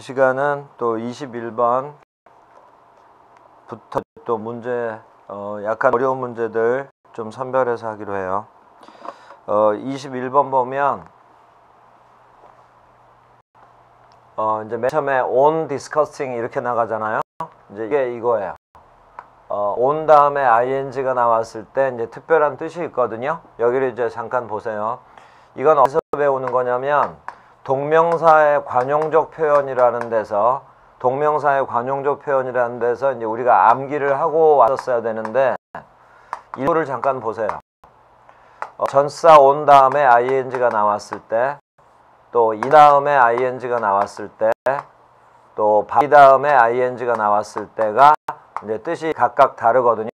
이 시간은 또 21번부터 또 문제 어, 약간 어려운 문제들 좀 선별해서 하기로 해요. 어, 21번 보면 어, 이제 맨 처음에 on discussing 이렇게 나가잖아요. 이제 이게 이거예요. 어, on 다음에 ing가 나왔을 때 이제 특별한 뜻이 있거든요. 여기를 이제 잠깐 보세요. 이건 어디서 배우는 거냐면 동명사의 관용적 표현이라는 데서 동명사의 관용적 표현이라는 데서 이제 우리가 암기를 하고 왔었어야 되는데 이거를 잠깐 보세요. 어, 전사 온 다음에 ing가 나왔을 때 또 이 다음에 ing가 나왔을 때 또바 다음에 ing가 나왔을 때가 이제 뜻이 각각 다르거든요.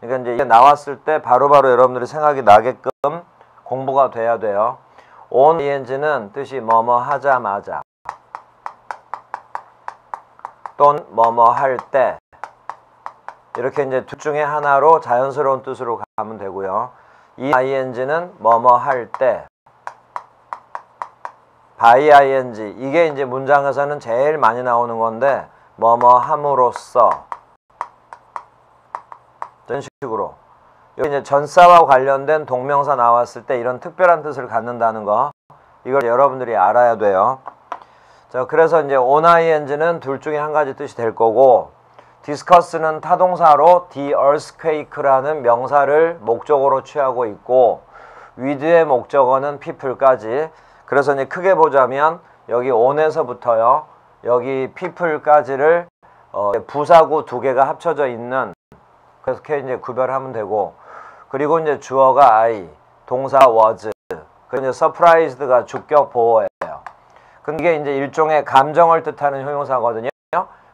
그러니까 이제 나왔을 때 바로바로 바로 여러분들이 생각이 나게끔 공부가 돼야 돼요. On ing는 뜻이 뭐뭐 하자마자 또는 뭐뭐 할 때. 이렇게 이제 둘 중에 하나로 자연스러운 뜻으로 가면 되고요. 이 ing는 뭐뭐 할 때, by ing. 이게 이제 문장에서는 제일 많이 나오는 건데 뭐뭐 함으로써. 이런 식으로 여기 이제 전사와 관련된 동명사 나왔을 때 이런 특별한 뜻을 갖는다는 거 이걸 여러분들이 알아야 돼요. 자, 그래서 이제 on ing는 둘 중에 한 가지 뜻이 될 거고 discuss는 타동사로 the earthquake라는 명사를 목적으로 취하고 있고 with의 목적어는 people까지 그래서 이제 크게 보자면 여기 on에서부터요 여기 people까지를 어, 부사구 두 개가 합쳐져 있는 그렇게 이제 구별하면 되고 그리고 이제 주어가 I 동사 was 그리고 이제 surprised가 주격 보호예요. 그게 이제 일종의 감정을 뜻하는 형용사거든요.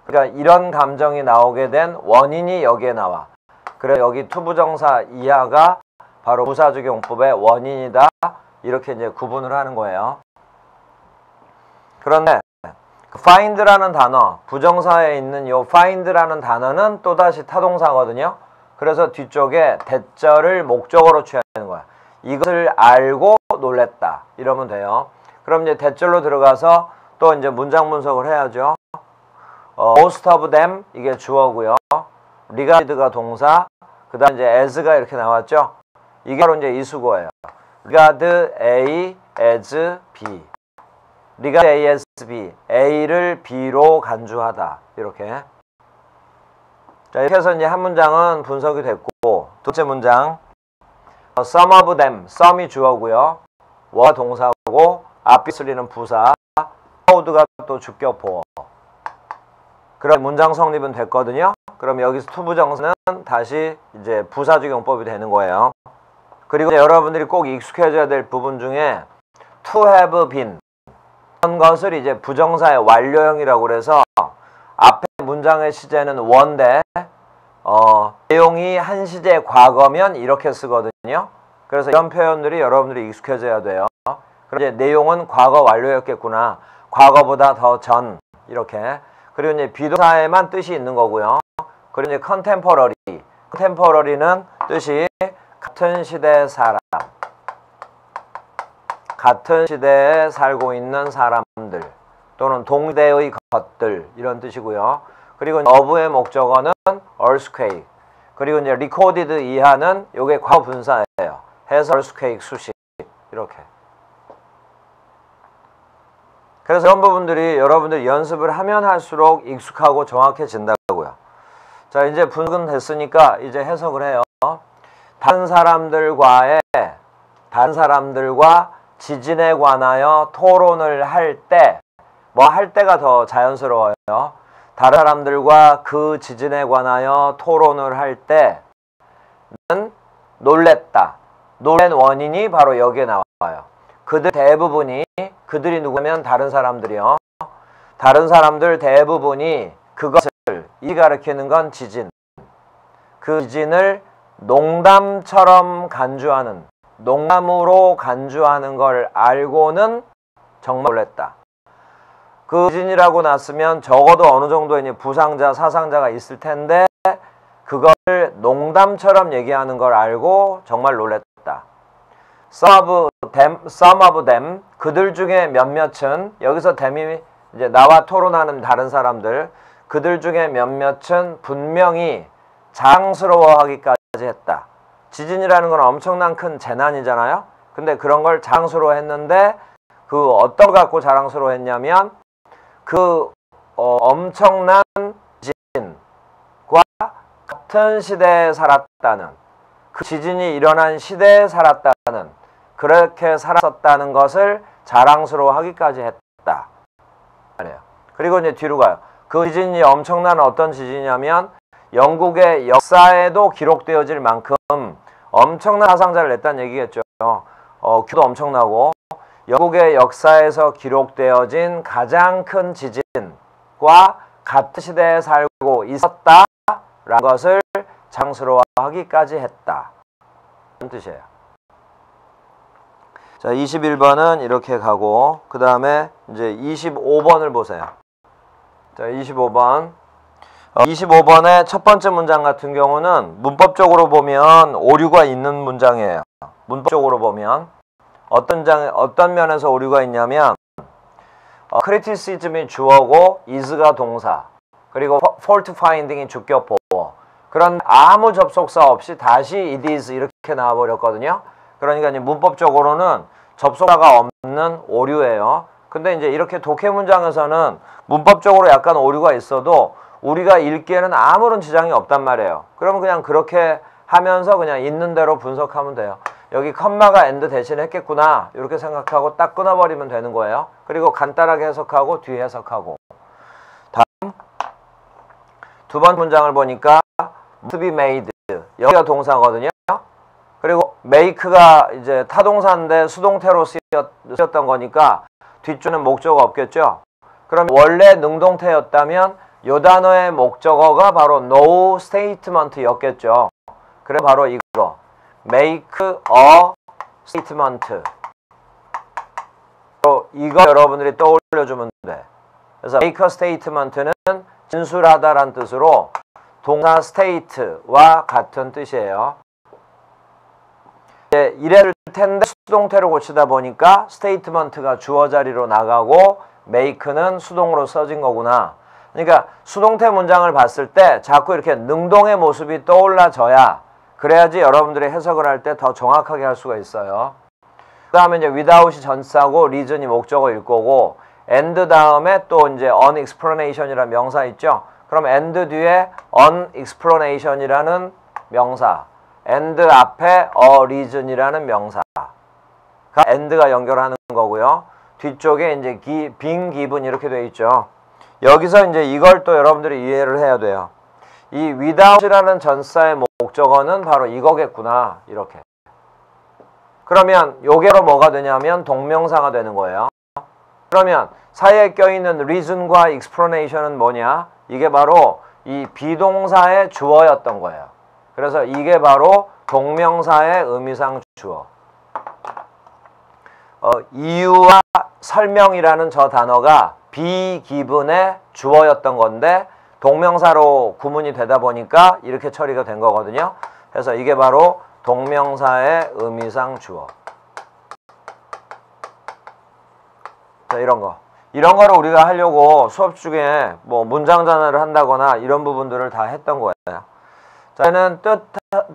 그러니까 이런 감정이 나오게 된 원인이 여기에 나와. 그래 여기 투부정사 이하가 바로 부사주경법의 원인이다. 이렇게 이제 구분을 하는 거예요. 그런데 find라는 단어, 부정사에 있는 이 find라는 단어는 또다시 타동사거든요. 그래서 뒤쪽에 대절을 목적으로 취하는 거야. 이것을 알고 놀랬다. 이러면 돼요. 그럼 이제 대절로 들어가서 또 이제 문장 분석을 해야죠. 어, most of them 이게 주어고요. regard가 동사, 그다음 이제 as가 이렇게 나왔죠. 이게 바로 이제 이수고예요. regard A as B. regard A as B. A를 B로 간주하다. 이렇게. 자, 이렇게 해서 이제 한 문장은 분석이 됐고, 두 번째 문장. some of them. some이 주어고요. 와 동사고, obviously는 부사, how가 또 주격 보어. 그럼 문장 성립은 됐거든요. 그럼 여기서 투부정사는 다시 이제 부사주경법이 되는 거예요. 그리고 여러분들이 꼭 익숙해져야 될 부분 중에 to have been 이런 것을 이제 부정사의 완료형이라고 그래서 앞에 문장의 시제는 원데 어, 내용이 한 시제 과거면 이렇게 쓰거든요. 그래서 이런 표현들이 여러분들이 익숙해져야 돼요. 그럼 이제 내용은 과거 완료였겠구나. 과거보다 더 전 이렇게 그리고 이제 비동사에만 뜻이 있는 거고요. 그리고 이제 컨템퍼러리. 컨템퍼러리는 뜻이 같은 시대의 사람. 같은 시대에 살고 있는 사람들 또는 동대의 것들 이런 뜻이고요. 그리고 어부의 목적어는 earthquake. 그리고 이제 recorded 이하는 요게 과거 분사예요. 해서 earthquake 수식 이렇게. 그래서 이런 부분들이 여러분들 연습을 하면 할수록 익숙하고 정확해진다고요. 자, 이제 분석은 됐으니까 이제 해석을 해요. 다른 사람들과의 다른 사람들과 지진에 관하여 토론을 할 때, 뭐 할 때가 더 자연스러워요. 다른 사람들과 그 지진에 관하여 토론을 할 때는 놀랬다. 놀란 원인이 바로 여기에 나와요. 그들 대부분이 그들이 누구면 다른 사람들이요. 다른 사람들 대부분이 그것을 이 가르치는 건 지진. 그 지진을 농담처럼 간주하는 농담으로 간주하는 걸 알고는 정말 놀랬다. 그 지진이라고 났으면 적어도 어느 정도의 부상자, 사상자가 있을 텐데 그걸 농담처럼 얘기하는 걸 알고 정말 놀랬다. Some of them, 그들 중에 몇몇은 여기서 them이 이제 나와 토론하는 다른 사람들 그들 중에 몇몇은 분명히 자랑스러워하기까지 했다. 지진이라는 건 엄청난 큰 재난이잖아요. 근데 그런 걸 자랑스러워 했는데 그 어떤 걸 갖고 자랑스러워 했냐면 그 어, 엄청난 지진과 같은 시대에 살았다는 그 지진이 일어난 시대에 살았다는 그렇게 살았었다는 것을 자랑스러워하기까지 했다. 그리고 이제 뒤로 가요. 그 지진이 엄청난 어떤 지진이냐면 영국의 역사에도 기록되어질 만큼 엄청난 사상자를 냈다는 얘기겠죠. 어, 규도 엄청나고 영국의 역사에서 기록되어진 가장 큰 지진과 같은 시대에 살고 있었다라는 것을 장스러워하기까지 했다. 그런 뜻이에요. 자, 21번은 이렇게 가고 그 다음에 이제 25번을 보세요. 자, 25번. 25번의 어, 첫 번째 문장 같은 경우는 문법적으로 보면 오류가 있는 문장이에요. 문법적으로 보면 어떤 장 어떤 면에서 오류가 있냐면 어, 크리티시즘이 주어고 is가 동사 그리고 fault finding이 주격 보어 그런 아무 접속사 없이 다시 it is 이렇게 나와 버렸거든요. 그러니까 이제 문법적으로는 접속사가 없는 오류예요. 근데 이제 이렇게 독해 문장에서는 문법적으로 약간 오류가 있어도 우리가 읽기에는 아무런 지장이 없단 말이에요. 그러면 그냥 그렇게 하면서 그냥 있는 대로 분석하면 돼요. 여기 컴마가 엔드 대신 했겠구나 이렇게 생각하고 딱 끊어버리면 되는 거예요. 그리고 간단하게 해석하고 뒤 해석하고 다음 두 번째 문장을 보니까 to be made 여기가 동사거든요. 그리고 make가 이제 타동사인데 수동태로 쓰였, 던 거니까 뒷줄은 목적어 없겠죠. 그럼 원래 능동태였다면 이 단어의 목적어가 바로 no statement였겠죠. 그래 바로 이거 make a statement 이거 여러분들이 떠올려주면 돼. 그래서 make a statement는 진술하다란 뜻으로 동사 state와 같은 뜻이에요. 네, 이래를 텐데 수동태로 고치다 보니까 statement가 주어 자리로 나가고 make는 수동으로 써진 거구나. 그러니까 수동태 문장을 봤을 때 자꾸 이렇게 능동의 모습이 떠올라져야 그래야지 여러분들이 해석을 할 때 더 정확하게 할 수가 있어요. 그 다음에 이제 without이 전사고 reason이 목적어일 거고 and 다음에 또 이제 unexplanation이라는 명사 있죠. 그럼 and 뒤에 unexplanation이라는 명사 and 앞에 a reason이라는 명사 and가 연결하는 거고요. 뒤쪽에 이제 기, 빈 기분 이렇게 돼 있죠. 여기서 이제 이걸 또 여러분들이 이해를 해야 돼요. 이 without이라는 전사의 목적어는 바로 이거겠구나. 이렇게. 그러면 요게로 뭐가 되냐면 동명사가 되는 거예요. 그러면 사이에 껴있는 reason과 explanation은 뭐냐? 이게 바로 이 비동사의 주어였던 거예요. 그래서 이게 바로 동명사의 의미상 주어. 어, 이유와 설명이라는 저 단어가 비기분의 주어였던 건데 동명사로 구문이 되다 보니까 이렇게 처리가 된 거거든요. 그래서 이게 바로 동명사의 의미상 주어. 자, 이런 거. 이런 거를 우리가 하려고 수업 중에 뭐 문장 전환을 한다거나 이런 부분들을 다 했던 거예요. 자, 얘는 뜻,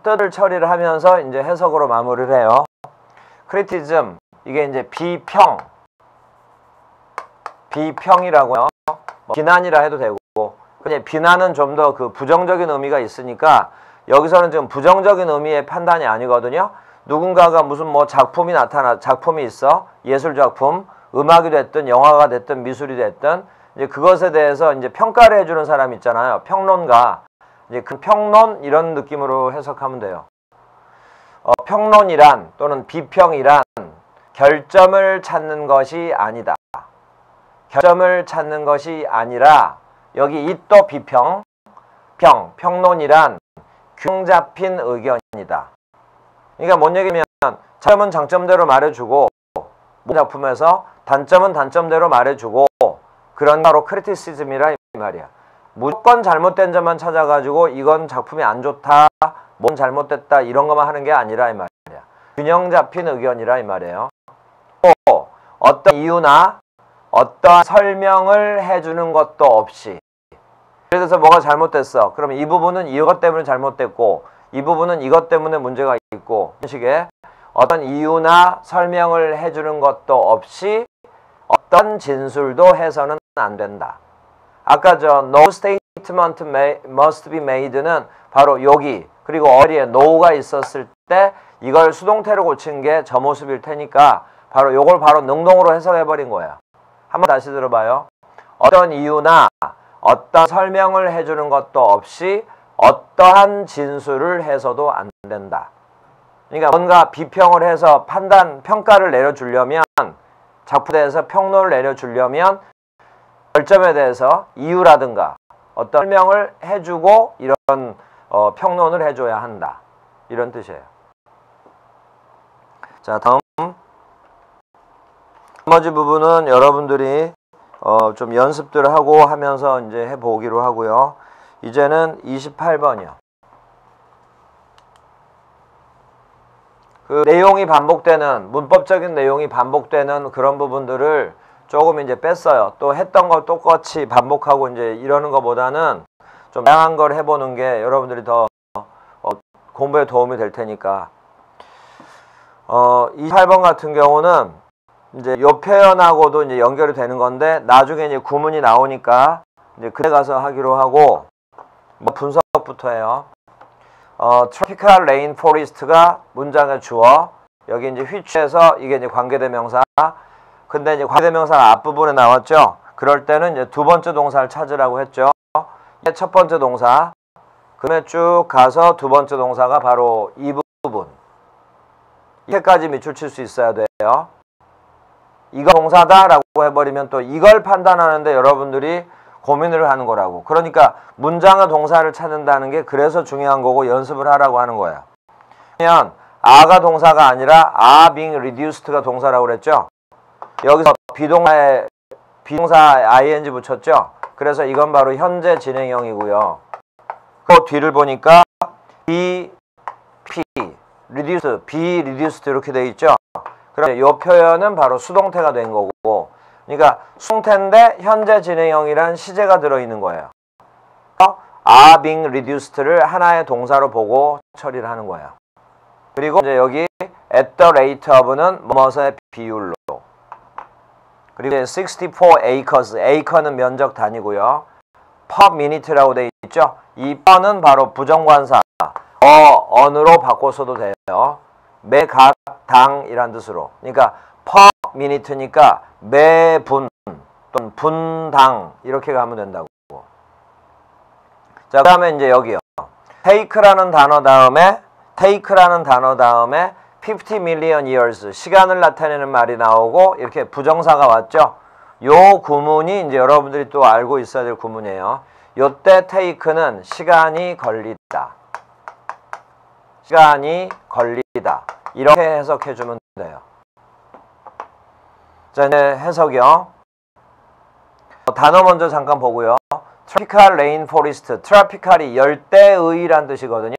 뜻을 처리를 하면서 이제 해석으로 마무리를 해요. 크리티즘, 이게 이제 비평. 비평이라고요. 뭐 비난이라 해도 되고. 그냥 비난은 좀 더 그 부정적인 의미가 있으니까 여기서는 지금 부정적인 의미의 판단이 아니거든요. 누군가가 무슨 뭐 작품이 나타나 작품이 있어 예술 작품 음악이 됐든 영화가 됐든 미술이 됐든 이제 그것에 대해서 이제 평가를 해주는 사람 있잖아요. 평론가 이제 그 평론 이런 느낌으로 해석하면 돼요. 어, 평론이란 또는 비평이란 결점을 찾는 것이 아니다. 결점을 찾는 것이 아니라 여기 이또 비평, 평, 평론이란 균 잡힌 의견이다. 그러니까 뭔 얘기면 장점은 장점대로 말해주고 작품에서 단점은 단점대로 말해주고 그런 바로 크리티시즘이라 이 말이야. 무조건 잘못된 점만 찾아가지고 이건 작품이 안 좋다, 뭔 잘못됐다 이런 것만 하는 게 아니라 이 말이야. 균형 잡힌 의견이라 이 말이에요. 또 어떤 이유나 어떤 설명을 해주는 것도 없이 예를 들어서 뭐가 잘못됐어. 그러면 이 부분은 이것 때문에 잘못됐고 이 부분은 이것 때문에 문제가 있고 이런 식의 어떤 이유나 설명을 해주는 것도 없이 어떤 진술도 해서는 안 된다. 아까 저 no statement must be made는 바로 여기 그리고 어디에 no가 있었을 때 이걸 수동태로 고친 게 저 모습일 테니까 바로 요걸 바로 능동으로 해석해 버린 거예요. 한번 다시 들어봐요. 어떤 이유나 어떤 설명을 해주는 것도 없이 어떠한 진술을 해서도 안 된다. 그러니까 뭔가 비평을 해서 판단, 평가를 내려주려면 작품에 대해서 평론을 내려주려면 결점에 대해서 이유라든가 어떤 설명을 해주고 이런 어, 평론을 해줘야 한다. 이런 뜻이에요. 자 다음 나머지 부분은 여러분들이 어, 좀 연습들을 하고 하면서 이제 해보기로 하고요. 이제는 28번이요. 그 내용이 반복되는 문법적인 내용이 반복되는 그런 부분들을 조금 이제 뺐어요. 또 했던 걸 똑같이 반복하고 이제 이러는 것보다는 좀 다양한 걸 해보는 게 여러분들이 더 어, 공부에 도움이 될 테니까. 어, 28번 같은 경우는 이제 요 표현하고도 이제 연결이 되는 건데 나중에 이제 구문이 나오니까 이제 그때 가서 하기로 하고 뭐 분석부터 해요. 어, tropical rainforest가 문장의 주어 여기 이제 which에서 이게 이제 관계대명사 근데 이제 관계대명사가 앞부분에 나왔죠. 그럴 때는 이제 두 번째 동사를 찾으라고 했죠. 첫 번째 동사 그다음에 쭉 가서 두 번째 동사가 바로 이 부분 이렇게까지 밑줄 칠 수 있어야 돼요. 이거 동사다라고 해버리면 또 이걸 판단하는데 여러분들이 고민을 하는 거라고. 그러니까 문장의 동사를 찾는다는 게 그래서 중요한 거고 연습을 하라고 하는 거야. 그러면 아가 동사가 아니라 아 being reduced가 동사라고 그랬죠. 여기서 비동사에 비동사 ing 붙였죠. 그래서 이건 바로 현재 진행형이고요. 그 뒤를 보니까 be, p, reduce, be reduced 이렇게 돼 있죠. 그럼 이 표현은 바로 수동태가 된 거고 그러니까 수동태인데 현재 진행형이란 시제가 들어있는 거예요. are being reduced를 하나의 동사로 보고 처리를 하는 거예요. 그리고 이제 여기 at the rate of는 뭐뭐의 비율로 그리고 64 acres, acre는 면적 단위고요. per minute라고 되어 있죠. 이 per는 바로 부정관사 어, 언으로 바꿔서도 돼요. 매각 당이란 뜻으로. 그러니까 per minute니까 매분 또는 분당 이렇게 가면 된다고. 자, 그다음에 이제 여기요. take라는 단어 다음에 take라는 단어 다음에 50 million years 시간을 나타내는 말이 나오고 이렇게 부정사가 왔죠. 요 구문이 이제 여러분들이 또 알고 있어야 될 구문이에요. 요때 take는 시간이 걸리다. 시간이 걸리다. 이렇게 해석해 주면 돼요. 자, 이제 해석이요. 단어 먼저 잠깐 보고요. tropical rainforest, tropical이 열대의란 뜻이거든요.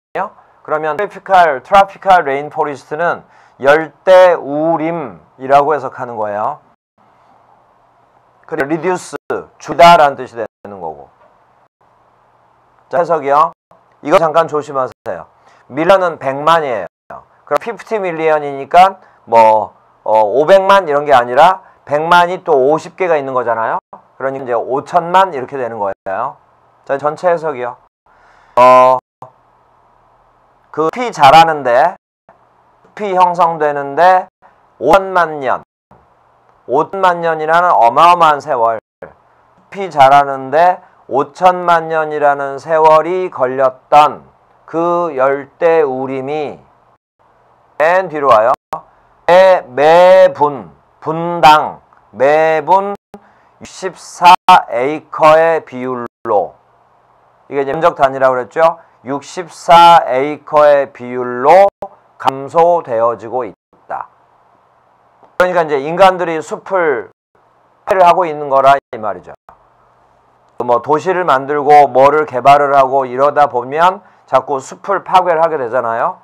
그러면 tropical, tropical rainforest는 열대 우림이라고 해석하는 거예요. 그리고 reduce, 주다라는 뜻이 되는 거고. 자, 해석이요. 이거 잠깐 조심하세요. 밀러는 100만이에요. 그럼 50 밀리언이니까 뭐 어, 500만 이런 게 아니라 100만이 또 50개가 있는 거잖아요. 그러니까 이제 5천만 이렇게 되는 거예요. 자, 전체 해석이요. 어, 그피 자라는데 피 형성되는데 5천만 년 5천만 년이라는 어마어마한 세월 피 자라는데 5천만 년이라는 세월이 걸렸던 그 열대 우림이 맨 뒤로 와요. 매, 매분, 분당, 매분 64에이커의 비율로 이게 면적 단위라고 그랬죠. 64에이커의 비율로 감소되어지고 있다. 그러니까 이제 인간들이 숲을 폐를 하고 있는 거라 이 말이죠. 뭐 도시를 만들고 뭐를 개발을 하고 이러다 보면 자꾸 숲을 파괴를 하게 되잖아요.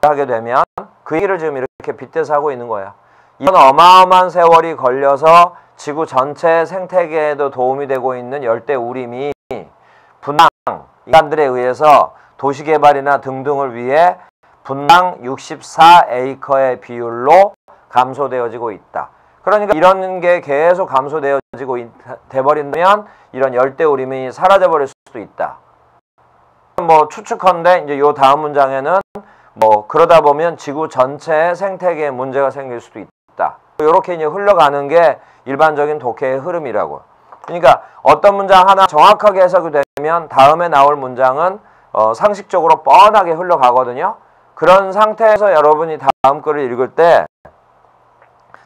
하게 되면 그 얘기를 지금 이렇게 빗대서 하고 있는 거예요. 이런 어마어마한 세월이 걸려서 지구 전체 생태계에도 도움이 되고 있는 열대 우림이 분당 인간들에 의해서 도시개발이나 등등을 위해 분당 64에이커의 비율로 감소되어지고 있다. 그러니까 이런 게 계속 감소되어지고 돼버린다면 이런 열대우림이 사라져버릴 수도 있다. 뭐 추측컨대 이제 요 다음 문장에는 뭐 그러다 보면 지구 전체의 생태계에 문제가 생길 수도 있다. 이렇게 이제 흘러가는 게 일반적인 독해의 흐름이라고. 그러니까 어떤 문장 하나 정확하게 해석이 되면 다음에 나올 문장은 어 상식적으로 뻔하게 흘러가거든요. 그런 상태에서 여러분이 다음 글을 읽을 때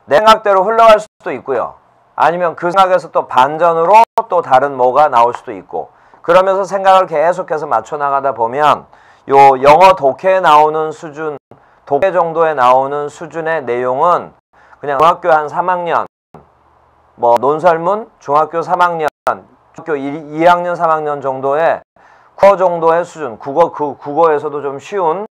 생각대로 흘러갈 수도 있고요. 아니면 그 생각에서 또 반전으로 또 다른 뭐가 나올 수도 있고 그러면서 생각을 계속해서 맞춰 나가다 보면 요 영어 독해에 나오는 수준 독해 정도에 나오는 수준의 내용은 그냥 중학교 한 3학년 뭐 논설문 중학교 3학년 중학교 2학년 3학년 정도의 국어 정도의 수준 국어 그 국어에서도 좀 쉬운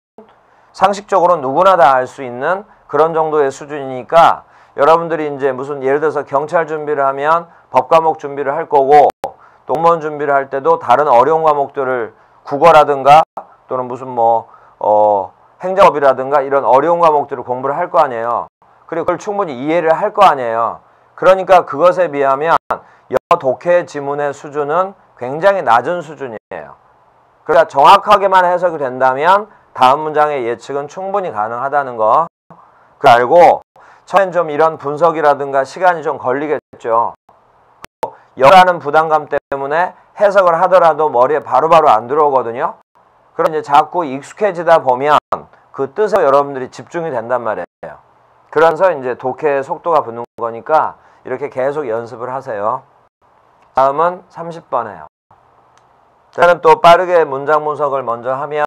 상식적으로 누구나 다 알 수 있는 그런 정도의 수준이니까 여러분들이 이제 무슨 예를 들어서 경찰 준비를 하면 법 과목 준비를 할 거고 동문 준비를 할 때도 다른 어려운 과목들을 국어라든가 또는 무슨 뭐 어, 행정법이라든가 이런 어려운 과목들을 공부를 할 거 아니에요. 그리고 그걸 충분히 이해를 할 거 아니에요. 그러니까 그것에 비하면 영어 독해 지문의 수준은 굉장히 낮은 수준이에요. 그러니까 정확하게만 해석이 된다면 다음 문장의 예측은 충분히 가능하다는 거. 그 알고 처음엔 좀 이런 분석이라든가 시간이 좀 걸리겠죠. 영어라는 부담감 때문에 해석을 하더라도 머리에 바로바로 안 들어오거든요. 그럼 이제 자꾸 익숙해지다 보면 그 뜻에 여러분들이 집중이 된단 말이에요. 그러면서 이제 독해의 속도가 붙는 거니까 이렇게 계속 연습을 하세요. 다음은 30번에요. 저는 또 빠르게 문장 분석을 먼저 하면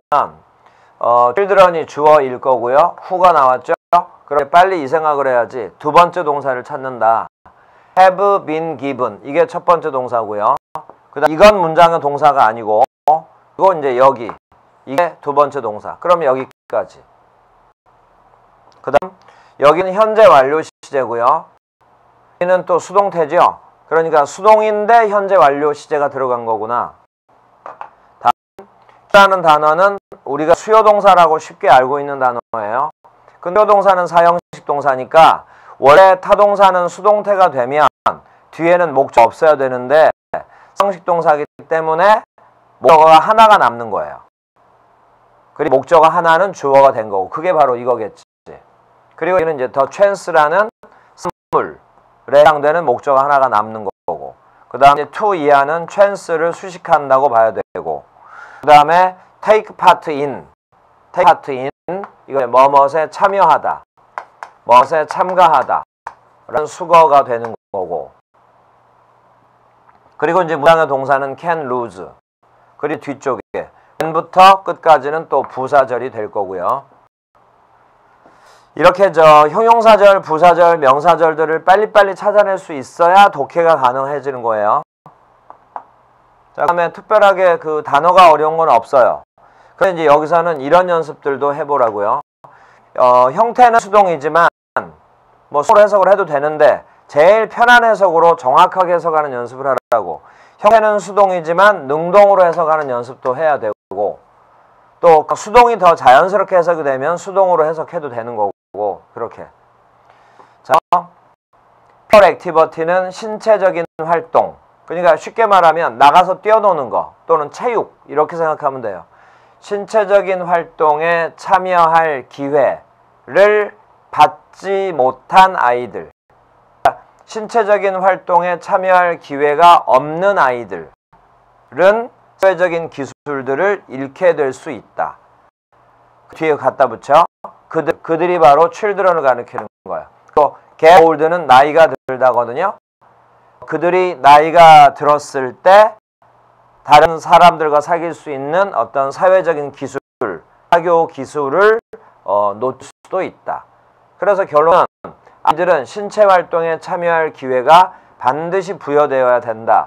어, children이 주어일 거고요. 후가 나왔죠? 그럼 빨리 이 생각을 해야지. 두 번째 동사를 찾는다. Have been given. 이게 첫 번째 동사고요. 그다음 이건 문장의 동사가 아니고 이거 이제 여기. 이게 두 번째 동사. 그럼 여기까지. 그다음 여기는 현재 완료 시제고요. 여기는 또 수동태죠. 그러니까 수동인데 현재 완료 시제가 들어간 거구나. 다음 라는 단어는 우리가 수요 동사라고 쉽게 알고 있는 단어예요. 근데 동사는 사형식 동사니까 원래 타동사는 수동태가 되면 뒤에는 목적 없어야 되는데 사형식 동사이기 때문에 목적어가 하나가 남는 거예요. 그리고 목적어 하나는 주어가 된 거고 그게 바로 이거겠지. 그리고 이는 이제 더 찬스라는 선물에 해당되는 목적어 하나가 남는 거고 그 다음에 to 이하는 찬스를 수식한다고 봐야 되고 그 다음에 take part in take part in 이거 뭐뭇에 참여하다, 무엇에 참가하다 라는 수거가 되는 거고 그리고 이제 무당의 동사는 can lose 그리고 뒤쪽에 맨부터 끝까지는 또 부사절이 될 거고요. 이렇게 저 형용사절, 부사절, 명사절들을 빨리빨리 찾아낼 수 있어야 독해가 가능해지는 거예요. 자, 그다음에 특별하게 그 단어가 어려운 건 없어요. 그래서 이제 여기서는 이런 연습들도 해보라고요. 어, 형태는 수동이지만 뭐 서로 해석을 해도 되는데 제일 편한 해석으로 정확하게 해석하는 연습을 하라고. 형태는 수동이지만 능동으로 해석하는 연습도 해야 되고 또 수동이 더 자연스럽게 해석이 되면 수동으로 해석해도 되는 거고 그렇게. 자, 펄 액티버티는 신체적인 활동. 그러니까 쉽게 말하면 나가서 뛰어노는 거 또는 체육 이렇게 생각하면 돼요. 신체적인 활동에 참여할 기회를 받지 못한 아이들 신체적인 활동에 참여할 기회가 없는 아이들은 사회적인 기술들을 잃게 될 수 있다. 뒤에 갖다 붙여 그들, 그들이 바로 children을 가리키는 거야. 또 old는 나이가 들다거든요. 그들이 나이가 들었을 때 다른 사람들과 사귈 수 있는 어떤 사회적인 기술, 사교 기술을 어, 놓칠 수도 있다. 그래서 결론은 아이들은 신체 활동에 참여할 기회가 반드시 부여되어야 된다.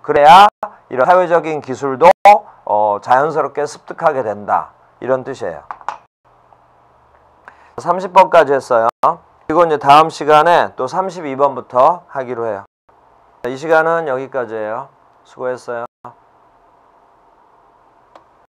그래야 이런 사회적인 기술도 어, 자연스럽게 습득하게 된다. 이런 뜻이에요. 30번까지 했어요. 그리고 이제 다음 시간에 또 32번부터 하기로 해요. 이 시간은 여기까지예요. 수고했어요.